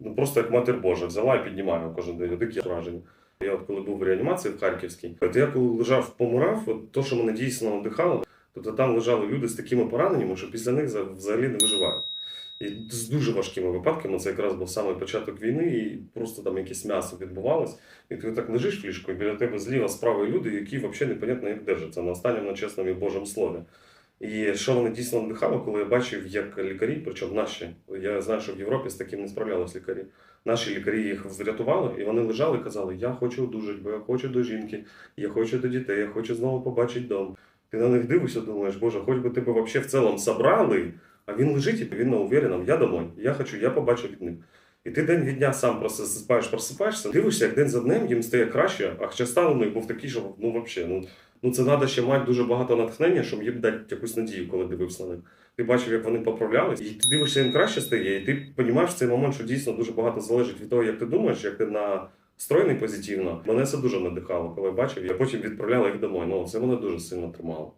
ну просто як матір Божа, взяла і піднімаю кожен день. Дикі враження. Я от коли був в реанімації в Харківській, от я коли лежав, помирав, от то, що мене дійсно надихало, тобто там лежали люди з такими пораненнями, що після них взагалі не виживають. І з дуже важкими випадками, це якраз був саме початок війни, і просто там якесь м'ясо відбувалось, і ти так лежиш в ліжку, і біля тебе зліва справа люди, які взагалі непонятно як держаться на останньому на чесному і Божому слові. І що мене дійсно надихало, коли я бачив, як лікарі, причому наші, я знаю, що в Європі з таким не справлялись лікарі. Наші лікарі їх врятували, і вони лежали і казали: Я хочу одужати, бо я хочу до жінки, я хочу до дітей, я хочу знову побачити дом. Ти на них дивишся, думаєш, Боже, хоч би тебе взагалі в цілому собрали, а він лежить і він на увереному, я домой, я хочу, я побачу від них. І ти день від дня сам просипаєш, просипаєшся, дивишся, як день за днем їм стає краще, а хоча стан у них був такий, що ну взагалі, ну, ну це треба ще мати дуже багато натхнення, щоб їм дати якусь надію, коли дивився на них. Ти бачив, як вони поправлялись, і ти дивишся, їм краще стає, і ти розумієш в цей момент, що дійсно дуже багато залежить від того, як ти думаєш, як ти настроєний позитивно. Мене це дуже надихало, коли я бачив, я потім відправляла їх домой. Ну це мене дуже сильно тримало.